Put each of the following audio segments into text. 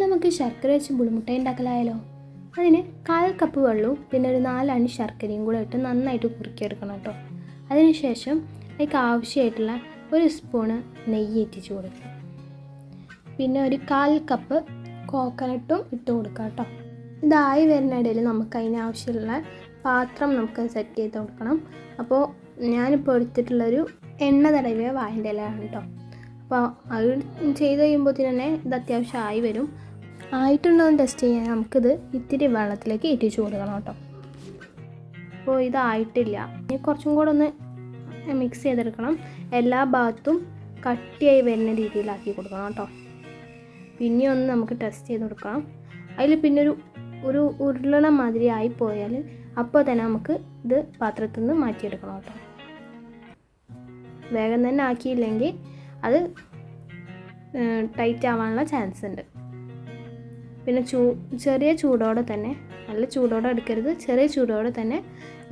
നമുക്ക് ശർക്കര വെച്ച് ബുളിമുട്ട ഉണ്ടാക്കലായാലോ അതിന് കാൽ കപ്പ് വെള്ളവും പിന്നെ ഒരു നാലണി ശർക്കരയും കൂടെ ഇട്ട് നന്നായിട്ട് കുറുക്കിയെടുക്കണം കേട്ടോ. അതിനുശേഷം അതിലേക്ക് ആവശ്യമായിട്ടുള്ള ഒരു സ്പൂണ് നെയ്യ് ഇറ്റിച്ച് കൊടുക്കുക. പിന്നെ ഒരു കാൽ കപ്പ് കോക്കനട്ടും ഇട്ട് കൊടുക്കുക കേട്ടോ. ഇതായി വരുന്ന ഇടയിൽ നമുക്ക് അതിനാവശ്യമുള്ള പാത്രം നമുക്ക് സെറ്റ് ചെയ്ത് കൊടുക്കണം. അപ്പോൾ ഞാനിപ്പോൾ എടുത്തിട്ടുള്ളൊരു എണ്ണ തടവിയ വായന്റെ ഇലയാണ് കേട്ടോ. അപ്പോൾ അത് ചെയ്ത് കഴിയുമ്പോൾ തന്നെ ഇത് അത്യാവശ്യം ആയി വരും. ആയിട്ടുണ്ടോ ടെസ്റ്റ് ചെയ്യാൻ നമുക്കിത് ഇത്തിരി വെള്ളത്തിലേക്ക് ഇറ്റിച്ച് കൊടുക്കണം കേട്ടോ. അപ്പോൾ ഇതായിട്ടില്ല. ഇനി കുറച്ചും കൂടെ ഒന്ന് മിക്സ് ചെയ്തെടുക്കണം. എല്ലാ ഭാഗത്തും കട്ടിയായി വരുന്ന രീതിയിലാക്കി കൊടുക്കണം കേട്ടോ. പിന്നെ ഒന്ന് നമുക്ക് ടെസ്റ്റ് ചെയ്ത് കൊടുക്കണം. അതിൽ പിന്നെ ഒരു ഒരു ഉരുളണ മാതിരി ആയിപ്പോയാൽ അപ്പോൾ തന്നെ നമുക്ക് ഇത് പാത്രത്തിൽ നിന്ന് മാറ്റിയെടുക്കണം കേട്ടോ. വേഗം തന്നെ ആക്കിയില്ലെങ്കിൽ അത് ടൈറ്റ് ആവാനുള്ള ചാൻസ് ഉണ്ട്. പിന്നെ ചൂ ചെറിയ ചൂടോടെ തന്നെ നല്ല ചൂടോടെ എടുക്കരുത്. ചെറിയ ചൂടോടെ തന്നെ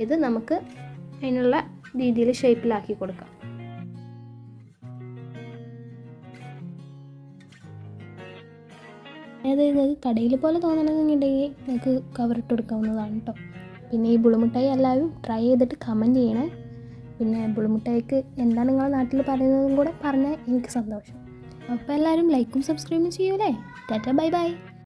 ഇത് നമുക്ക് അതിനുള്ള രീതിയിൽ ഷേപ്പിലാക്കി കൊടുക്കാം. അതായത് നിങ്ങൾക്ക് കടയിൽ പോലെ തോന്നണമെന്നുണ്ടെങ്കിൽ നിങ്ങൾക്ക് കവറിട്ട് കൊടുക്കാവുന്നതാണ് കേട്ടോ പിന്നെ ഈ ബുളിമുട്ടായി എല്ലാവരും ട്രൈ ചെയ്തിട്ട് കമന്റ് ചെയ്യണേ. പിന്നെ പുളിമുട്ടായിക്ക് എന്താണ് നിങ്ങളുടെ നാട്ടിൽ പറയുന്നതും കൂടെ പറഞ്ഞാൽ എനിക്ക് സന്തോഷം. അപ്പോൾ എല്ലാവരും ലൈക്കും സബ്സ്ക്രൈബും ചെയ്യൂലേ? Tata bye bye.